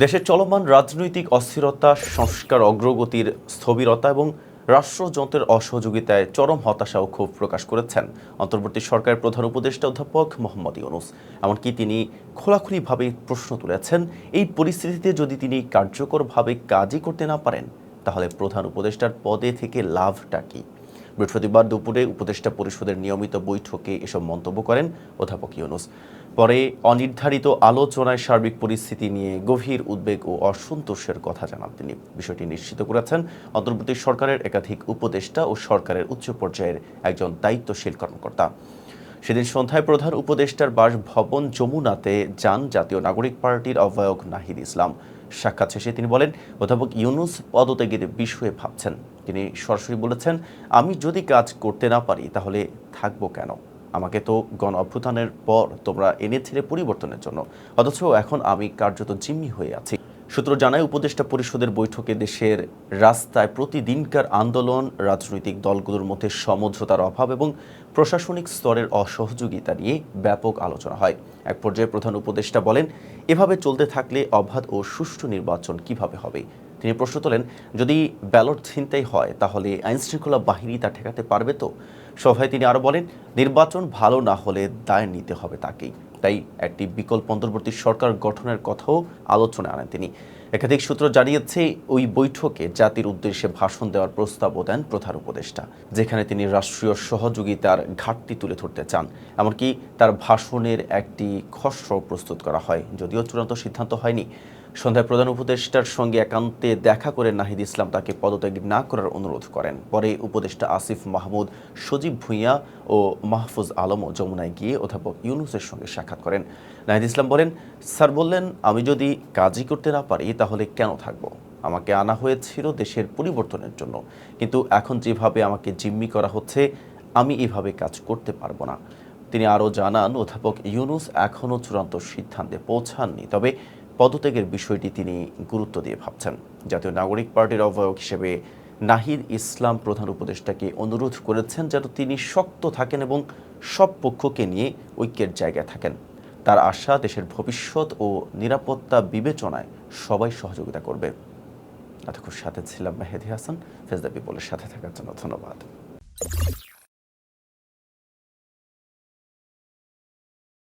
দেশে চলমান রাজনৈতিক অস্থিরতা, সংস্কার অগ্রগতির স্থবিরতা এবং রাষ্ট্রযন্ত্রের অসহযোগিতায় চরম হতাশা ও ক্ষোভ প্রকাশ করেছেন। অন্তর্বর্তী সরকারের প্রধান উপদেষ্টা অধ্যাপক মোহাম্মদ ইউনুস। এমনকি তিনি খোলাখুলিভাবে প্রশ্ন তুলেছেন, এই পরিস্থিতিতে যদি তিনি কার্যকরভাবে কাজই করতে না পারেন, তাহলে প্রধান উপদেষ্টার পদে থেকে লাভটা কী? বৃহস্পতিবার দুপুরে উপদেষ্টা পরিষদের নিয়মিত বৈঠকে এসব মন্তব্য করেন অধ্যাপক ইউনুস। পরে অনির্ধারিত আলোচনায় সার্বিক পরিস্থিতি নিয়ে গভীর উদ্বেগ ও অসন্তোষের কথা জানান তিনি। বিষয়টি নিশ্চিত করেছেন অন্তর্বর্তী সরকারের একাধিক উপদেষ্টা ও সরকারের উচ্চ পর্যায়ের একজন দায়িত্বশীল কর্মকর্তা। সেদিন সন্ধ্যায় প্রধান উপদেষ্টার বাসভবন যমুনাতে যান জাতীয় নাগরিক পার্টির আহ্বায়ক নাহিদ ইসলাম। সাক্ষাৎ শেষে তিনি বলেন, অধ্যাপক ইউনুস পদত্যাগের বিষয়ে ভাবছেন। তিনি সরাসরি বলেছেন, আমি যদি কাজ করতে না পারি, তাহলে থাকব কেন? আমাকে তো গণ অভ্যুত্থানের পর তোমরা এনেছিলে পরিবর্তনের জন্য। অথচ এখন আমি কার্যত জিম্মি হয়ে আছি। সূত্র জানায়, উপদেষ্টা পরিষদের বৈঠকে দেশের রাস্তায় প্রতিদিনকার আন্দোলন, রাজনৈতিক দলগুলোর মধ্যে সমঝোতার অভাব এবং প্রশাসনিক স্তরের অসহযোগিতা নিয়ে ব্যাপক আলোচনা হয়। এক পর্যায়ে প্রধান উপদেষ্টা বলেন, এভাবে চলতে থাকলে অবাধ ও সুষ্ঠু নির্বাচন কীভাবে হবে? তিনি প্রশ্ন তোলেন, যদি ব্যালট ছিনতাই হয়, তাহলে আইনশৃঙ্খলা বাহিনী তা ঠেকাতে পারবে তো? সভায় তিনি আরও বলেন, নির্বাচন ভালো না হলে দায় নিতে হবে তাকেই। তাই একটি বিকল্প অন্তর্বর্তী সরকার গঠনের কথাও আলোচনায় আনেন তিনি। একাধিক সূত্র জানিয়েছে, ওই বৈঠকে জাতির উদ্দেশ্যে ভাষণ দেওয়ার প্রস্তাবও দেন প্রধান উপদেষ্টা, যেখানে তিনি রাষ্ট্রীয় সহযোগিতার ঘাটতি তুলে ধরতে চান। এমনকি তার ভাষণের একটি খসড়াও প্রস্তুত করা হয়, যদিও চূড়ান্ত সিদ্ধান্ত হয়নি। সন্ধ্যায় প্রধান উপদেষ্টার সঙ্গে একান্তে দেখা করে নাহিদ ইসলাম তাকে পদত্যাগ না করার অনুরোধ করেন। পরে উপদেষ্টা আসিফ মাহমুদ, সজীব ভূঁইয়া ও মাহফুজ আলমও যমুনায় গিয়ে অধ্যাপক ইউনুসের সঙ্গে সাক্ষাৎ করেন। নাহিদ ইসলাম বলেন, স্যার বললেন, আমি যদি কাজই করতে না পারি তাহলে কেন থাকব? আমাকে আনা হয়েছিল দেশের পরিবর্তনের জন্য। কিন্তু এখন যেভাবে আমাকে জিম্মি করা হচ্ছে, আমি এভাবে কাজ করতে পারব না। তিনি আরও জানান, অধ্যাপক ইউনুস এখনও চূড়ান্ত সিদ্ধান্তে পৌঁছাননি। তবে পদত্যাগের বিষয়টি তিনি গুরুত্ব দিয়ে ভাবছেন। জাতীয় নাগরিক পার্টির আহ্বায়ক হিসেবে নাহিদ ইসলাম প্রধান উপদেষ্টাকে অনুরোধ করেছেন যেন তিনি শক্ত থাকেন এবং সব পক্ষকে নিয়ে ঐক্যের জায়গায় থাকেন। তার আশা দেশের ভবিষ্যৎ ও নিরাপত্তা বিবেচনায় সবাই সহযোগিতা করবে। এতক্ষণ সাথে ছিলাম মেহেদি হাসান ফেজদা পিপলের সাথে থাকার জন্য ধন্যবাদ।